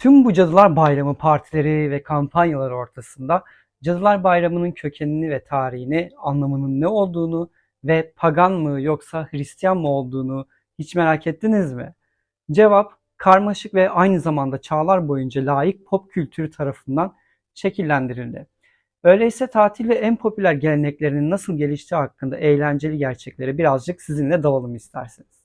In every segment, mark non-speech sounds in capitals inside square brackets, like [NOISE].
Tüm bu Cadılar Bayramı partileri ve kampanyaları ortasında Cadılar Bayramı'nın kökenini ve tarihini, anlamının ne olduğunu ve pagan mı yoksa Hristiyan mı olduğunu hiç merak ettiniz mi? Cevap karmaşık ve aynı zamanda çağlar boyunca layık pop kültürü tarafından şekillendirildi. Öyleyse tatil ve en popüler geleneklerinin nasıl geliştiği hakkında eğlenceli gerçeklere birazcık sizinle dalalım isterseniz.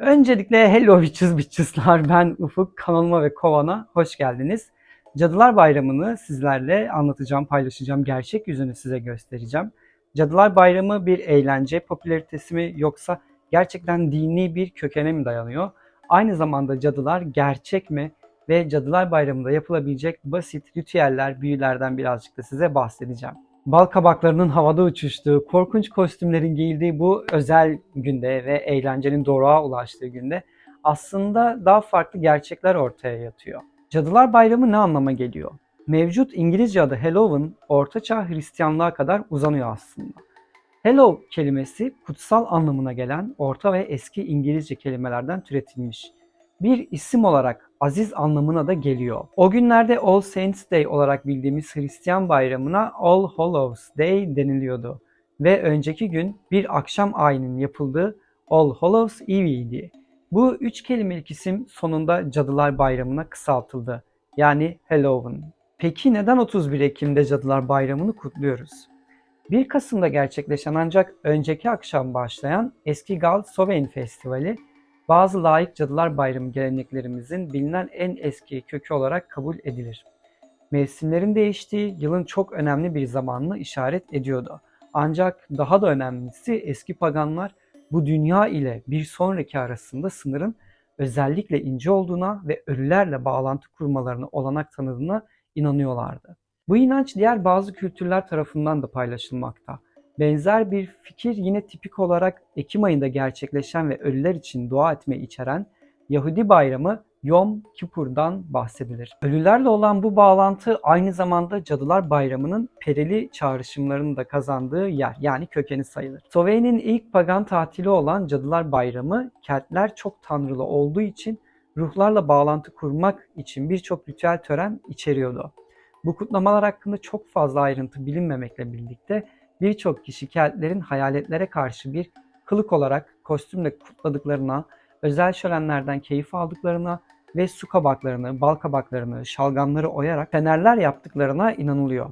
Öncelikle hello bitches bitches'lar ben Ufuk kanalıma ve kovana hoş geldiniz. Cadılar Bayramı'nı sizlerle anlatacağım, paylaşacağım, gerçek yüzünü size göstereceğim. Cadılar Bayramı bir eğlence popülaritesi mi yoksa gerçekten dini bir kökene mi dayanıyor? Aynı zamanda cadılar gerçek mi ve Cadılar Bayramı'nda yapılabilecek basit ritüeller, büyülerden birazcık da size bahsedeceğim. Bal kabaklarının havada uçuştuğu, korkunç kostümlerin giyildiği bu özel günde ve eğlencenin doruğa ulaştığı günde aslında daha farklı gerçekler ortaya yatıyor. Cadılar Bayramı ne anlama geliyor? Mevcut İngilizce adı Halloween, Ortaçağ Hristiyanlığa kadar uzanıyor aslında. Hello kelimesi kutsal anlamına gelen orta ve eski İngilizce kelimelerden türetilmiş. Bir isim olarak aziz anlamına da geliyor. O günlerde All Saints Day olarak bildiğimiz Hristiyan bayramına All Hallows Day deniliyordu. Ve önceki gün bir akşam ayinin yapıldığı All Hallows Eve'ydi. Bu üç kelimelik isim sonunda Cadılar Bayramı'na kısaltıldı. Yani Halloween. Peki neden 31 Ekim'de Cadılar Bayramı'nı kutluyoruz? 1 Kasım'da gerçekleşen ancak önceki akşam başlayan Eski Gal Sovereign Festivali bazı layık Cadılar Bayramı geleneklerimizin bilinen en eski kökü olarak kabul edilir. Mevsimlerin değiştiği yılın çok önemli bir zamanını işaret ediyordu. Ancak daha da önemlisi eski paganlar bu dünya ile bir sonraki arasında sınırın özellikle ince olduğuna ve ölülerle bağlantı kurmalarına olanak tanıdığına inanıyorlardı. Bu inanç diğer bazı kültürler tarafından da paylaşılmakta. Benzer bir fikir yine tipik olarak Ekim ayında gerçekleşen ve ölüler için dua etme içeren Yahudi bayramı Yom Kippur'dan bahsedilir. Ölülerle olan bu bağlantı aynı zamanda Cadılar Bayramı'nın perili çağrışımlarını da kazandığı yer yani kökeni sayılır. Sovereigne'in ilk pagan tatili olan Cadılar Bayramı Keltler çok tanrılı olduğu için ruhlarla bağlantı kurmak için birçok ritüel tören içeriyordu. Bu kutlamalar hakkında çok fazla ayrıntı bilinmemekle birlikte birçok kişi Keltlerin hayaletlere karşı bir kılık olarak kostümle kutladıklarına, özel şölenlerden keyif aldıklarına ve su kabaklarını, bal kabaklarını, şalgamları oyarak fenerler yaptıklarına inanılıyor.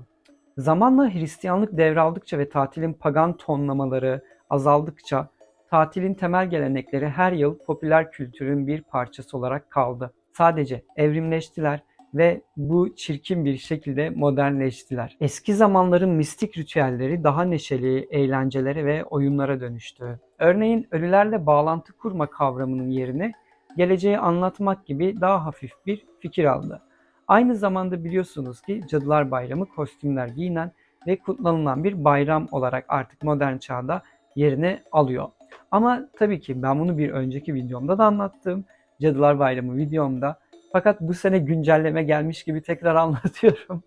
Zamanla Hristiyanlık devraldıkça ve tatilin pagan tonlamaları azaldıkça tatilin temel gelenekleri her yıl popüler kültürün bir parçası olarak kaldı. Sadece evrimleştiler ve bu çirkin bir şekilde modernleştiler. Eski zamanların mistik ritüelleri daha neşeli, eğlencelere ve oyunlara dönüştü. Örneğin ölülerle bağlantı kurma kavramının yerine geleceği anlatmak gibi daha hafif bir fikir aldı. Aynı zamanda biliyorsunuz ki Cadılar Bayramı kostümler giyinen ve kutlanılan bir bayram olarak artık modern çağda yerini alıyor. Ama tabii ki ben bunu bir önceki videomda da anlattım. Cadılar Bayramı videomda fakat bu sene güncelleme gelmiş gibi tekrar [LAUGHS] anlatıyorum.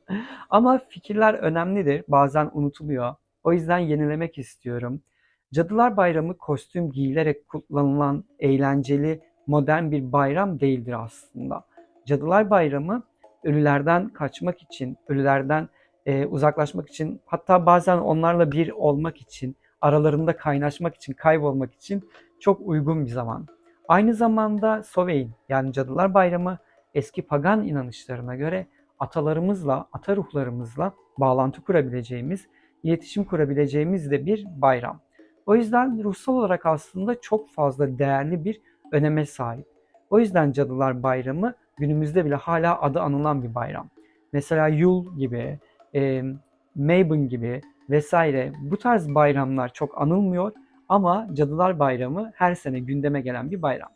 Ama fikirler önemlidir. Bazen unutuluyor. O yüzden yenilemek istiyorum. Cadılar Bayramı kostüm giyilerek kullanılan eğlenceli, modern bir bayram değildir aslında. Cadılar Bayramı ölülerden kaçmak için, ölülerden e, uzaklaşmak için, hatta bazen onlarla bir olmak için, aralarında kaynaşmak için, kaybolmak için çok uygun bir zaman. Aynı zamanda Sovein yani Cadılar Bayramı eski pagan inanışlarına göre atalarımızla, ata ruhlarımızla bağlantı kurabileceğimiz, iletişim kurabileceğimiz de bir bayram. O yüzden ruhsal olarak aslında çok fazla değerli bir öneme sahip. O yüzden Cadılar Bayramı günümüzde bile hala adı anılan bir bayram. Mesela Yul gibi, e, Mabon gibi vesaire bu tarz bayramlar çok anılmıyor ama Cadılar Bayramı her sene gündeme gelen bir bayram.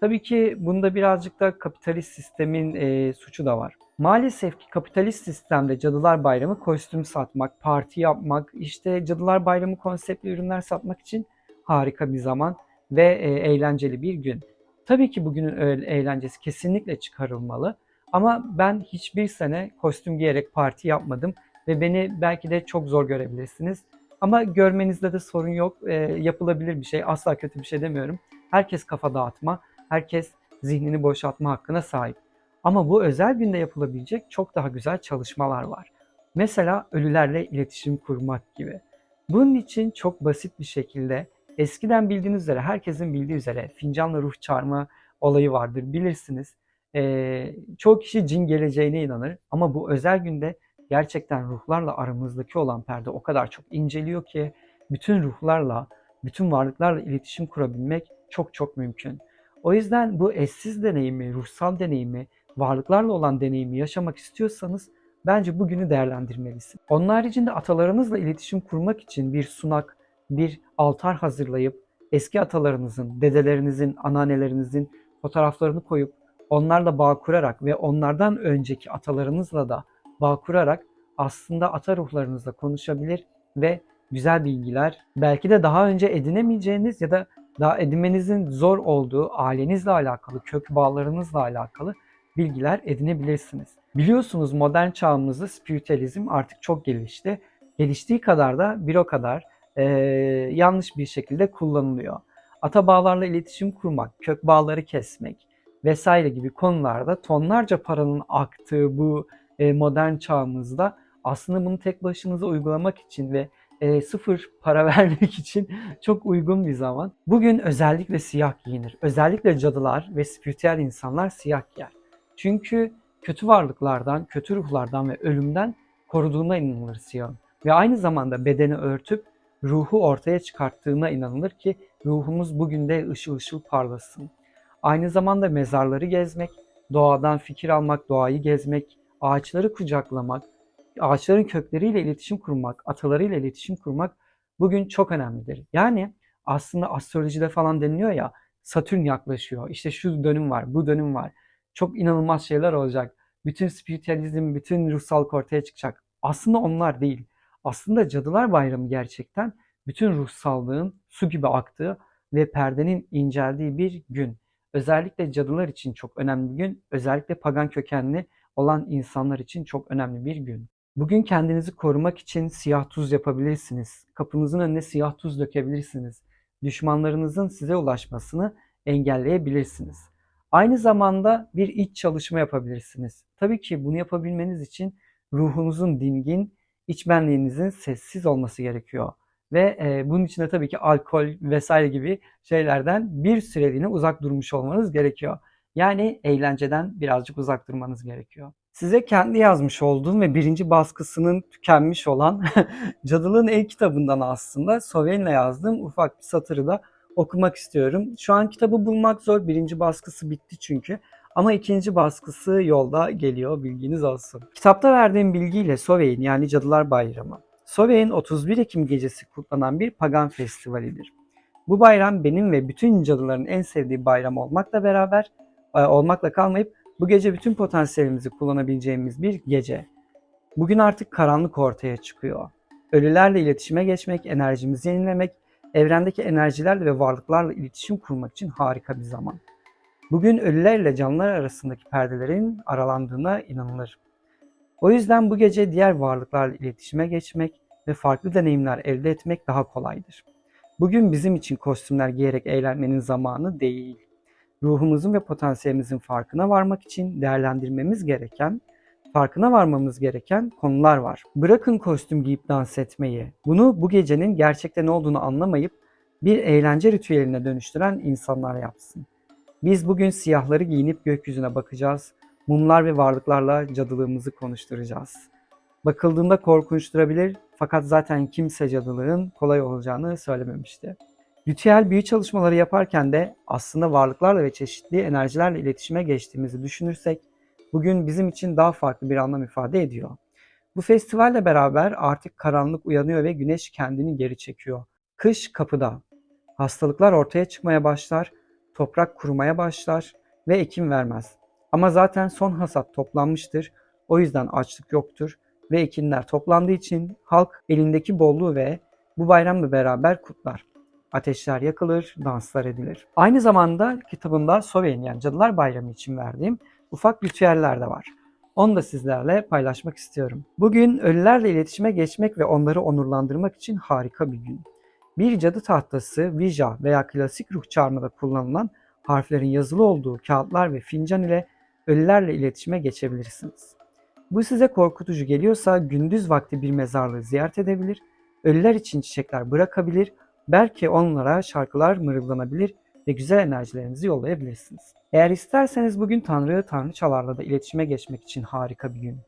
Tabii ki bunda birazcık da kapitalist sistemin e, suçu da var. Maalesef ki kapitalist sistemde Cadılar Bayramı kostüm satmak, parti yapmak, işte Cadılar Bayramı konseptli ürünler satmak için harika bir zaman ve e, eğlenceli bir gün. Tabii ki bugünün eğlencesi kesinlikle çıkarılmalı. Ama ben hiçbir sene kostüm giyerek parti yapmadım ve beni belki de çok zor görebilirsiniz. Ama görmenizde de sorun yok. E, yapılabilir bir şey. Asla kötü bir şey demiyorum. Herkes kafa dağıtma herkes zihnini boşaltma hakkına sahip. Ama bu özel günde yapılabilecek çok daha güzel çalışmalar var. Mesela ölülerle iletişim kurmak gibi. Bunun için çok basit bir şekilde eskiden bildiğiniz üzere herkesin bildiği üzere fincanla ruh çağırma olayı vardır bilirsiniz. Ee, çoğu kişi cin geleceğine inanır ama bu özel günde gerçekten ruhlarla aramızdaki olan perde o kadar çok inceliyor ki bütün ruhlarla, bütün varlıklarla iletişim kurabilmek çok çok mümkün. O yüzden bu eşsiz deneyimi, ruhsal deneyimi, varlıklarla olan deneyimi yaşamak istiyorsanız bence bugünü değerlendirmelisin. Onun haricinde atalarınızla iletişim kurmak için bir sunak, bir altar hazırlayıp eski atalarınızın, dedelerinizin, anneannelerinizin fotoğraflarını koyup onlarla bağ kurarak ve onlardan önceki atalarınızla da bağ kurarak aslında ata ruhlarınızla konuşabilir ve güzel bilgiler, belki de daha önce edinemeyeceğiniz ya da daha edinmenizin zor olduğu ailenizle alakalı, kök bağlarınızla alakalı bilgiler edinebilirsiniz. Biliyorsunuz modern çağımızda spiritüalizm artık çok gelişti. Geliştiği kadar da bir o kadar e, yanlış bir şekilde kullanılıyor. Ata bağlarla iletişim kurmak, kök bağları kesmek vesaire gibi konularda tonlarca paranın aktığı bu e, modern çağımızda aslında bunu tek başınıza uygulamak için ve e, sıfır para [LAUGHS] vermek için çok uygun bir zaman. Bugün özellikle siyah giyinir. Özellikle cadılar ve spiritüel insanlar siyah giyer. Çünkü kötü varlıklardan, kötü ruhlardan ve ölümden koruduğuna inanılır siyahın. Ve aynı zamanda bedeni örtüp ruhu ortaya çıkarttığına inanılır ki ruhumuz bugün de ışıl ışıl parlasın. Aynı zamanda mezarları gezmek, doğadan fikir almak, doğayı gezmek, ağaçları kucaklamak, ağaçların kökleriyle iletişim kurmak, atalarıyla iletişim kurmak bugün çok önemlidir. Yani aslında astrolojide falan deniliyor ya Satürn yaklaşıyor. İşte şu dönüm var, bu dönüm var. Çok inanılmaz şeyler olacak. Bütün spiritüalizm, bütün ruhsallık ortaya çıkacak. Aslında onlar değil. Aslında Cadılar Bayramı gerçekten bütün ruhsallığın su gibi aktığı ve perdenin inceldiği bir gün. Özellikle cadılar için çok önemli bir gün. Özellikle pagan kökenli olan insanlar için çok önemli bir gün. Bugün kendinizi korumak için siyah tuz yapabilirsiniz. Kapınızın önüne siyah tuz dökebilirsiniz. Düşmanlarınızın size ulaşmasını engelleyebilirsiniz. Aynı zamanda bir iç çalışma yapabilirsiniz. Tabii ki bunu yapabilmeniz için ruhunuzun dingin, iç benliğinizin sessiz olması gerekiyor. Ve e, bunun için de tabii ki alkol vesaire gibi şeylerden bir süreliğine uzak durmuş olmanız gerekiyor. Yani eğlenceden birazcık uzak durmanız gerekiyor. Size kendi yazmış olduğum ve birinci baskısının tükenmiş olan [LAUGHS] Cadılığın El kitabından aslında Soven'le yazdığım ufak bir satırı da okumak istiyorum. Şu an kitabı bulmak zor. Birinci baskısı bitti çünkü. Ama ikinci baskısı yolda geliyor bilginiz olsun. Kitapta verdiğim bilgiyle Sovein yani Cadılar Bayramı. Sovein 31 Ekim gecesi kutlanan bir pagan festivalidir. Bu bayram benim ve bütün cadıların en sevdiği bayram olmakla beraber e, olmakla kalmayıp bu gece bütün potansiyelimizi kullanabileceğimiz bir gece. Bugün artık karanlık ortaya çıkıyor. Ölülerle iletişime geçmek, enerjimizi yenilemek, evrendeki enerjilerle ve varlıklarla iletişim kurmak için harika bir zaman. Bugün ölülerle canlılar arasındaki perdelerin aralandığına inanılır. O yüzden bu gece diğer varlıklarla iletişime geçmek ve farklı deneyimler elde etmek daha kolaydır. Bugün bizim için kostümler giyerek eğlenmenin zamanı değil ruhumuzun ve potansiyelimizin farkına varmak için değerlendirmemiz gereken, farkına varmamız gereken konular var. Bırakın kostüm giyip dans etmeyi. Bunu bu gecenin gerçekten ne olduğunu anlamayıp bir eğlence ritüeline dönüştüren insanlar yapsın. Biz bugün siyahları giyinip gökyüzüne bakacağız. Mumlar ve varlıklarla cadılığımızı konuşturacağız. Bakıldığında korkunç durabilir fakat zaten kimse cadılığın kolay olacağını söylememişti. Ritüel büyü çalışmaları yaparken de aslında varlıklarla ve çeşitli enerjilerle iletişime geçtiğimizi düşünürsek bugün bizim için daha farklı bir anlam ifade ediyor. Bu festivalle beraber artık karanlık uyanıyor ve güneş kendini geri çekiyor. Kış kapıda. Hastalıklar ortaya çıkmaya başlar, toprak kurumaya başlar ve ekim vermez. Ama zaten son hasat toplanmıştır. O yüzden açlık yoktur ve ekinler toplandığı için halk elindeki bolluğu ve bu bayramla beraber kutlar ateşler yakılır, danslar edilir. Aynı zamanda kitabımda Sovein yani Cadılar Bayramı için verdiğim ufak ritüeller de var. Onu da sizlerle paylaşmak istiyorum. Bugün ölülerle iletişime geçmek ve onları onurlandırmak için harika bir gün. Bir cadı tahtası, vija veya klasik ruh çağrımada kullanılan harflerin yazılı olduğu kağıtlar ve fincan ile ölülerle iletişime geçebilirsiniz. Bu size korkutucu geliyorsa gündüz vakti bir mezarlığı ziyaret edebilir, ölüler için çiçekler bırakabilir, belki onlara şarkılar mırıldanabilir ve güzel enerjilerinizi yollayabilirsiniz. Eğer isterseniz bugün Tanrı Tanrıçalarla da iletişime geçmek için harika bir gün.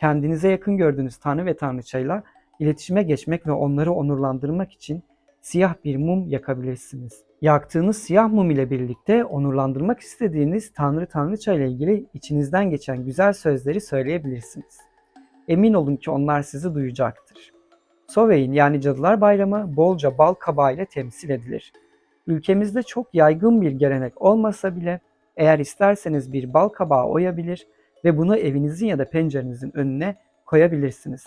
Kendinize yakın gördüğünüz Tanrı ve Tanrıçayla iletişime geçmek ve onları onurlandırmak için siyah bir mum yakabilirsiniz. Yaktığınız siyah mum ile birlikte onurlandırmak istediğiniz Tanrı Tanrıça ile ilgili içinizden geçen güzel sözleri söyleyebilirsiniz. Emin olun ki onlar sizi duyacaktır. Soveyin yani Cadılar Bayramı bolca bal kabağı ile temsil edilir. Ülkemizde çok yaygın bir gelenek olmasa bile eğer isterseniz bir bal kabağı oyabilir ve bunu evinizin ya da pencerenizin önüne koyabilirsiniz.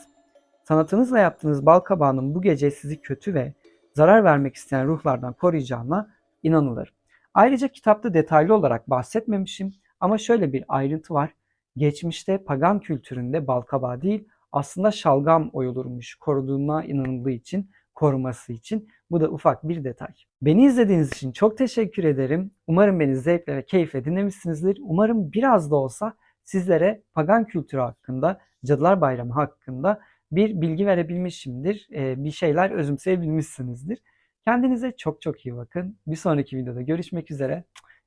Sanatınızla yaptığınız bal kabağının bu gece sizi kötü ve zarar vermek isteyen ruhlardan koruyacağına inanılır. Ayrıca kitapta detaylı olarak bahsetmemişim ama şöyle bir ayrıntı var. Geçmişte pagan kültüründe bal kabağı değil aslında şalgam oyulurmuş koruduğuna inanıldığı için, koruması için. Bu da ufak bir detay. Beni izlediğiniz için çok teşekkür ederim. Umarım beni zevkle ve keyifle dinlemişsinizdir. Umarım biraz da olsa sizlere pagan kültürü hakkında, Cadılar Bayramı hakkında bir bilgi verebilmişimdir. Ee, bir şeyler özümseyebilmişsinizdir. Kendinize çok çok iyi bakın. Bir sonraki videoda görüşmek üzere.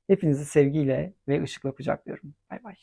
Hepinizi sevgiyle ve ışıkla kucaklıyorum. Bay bay.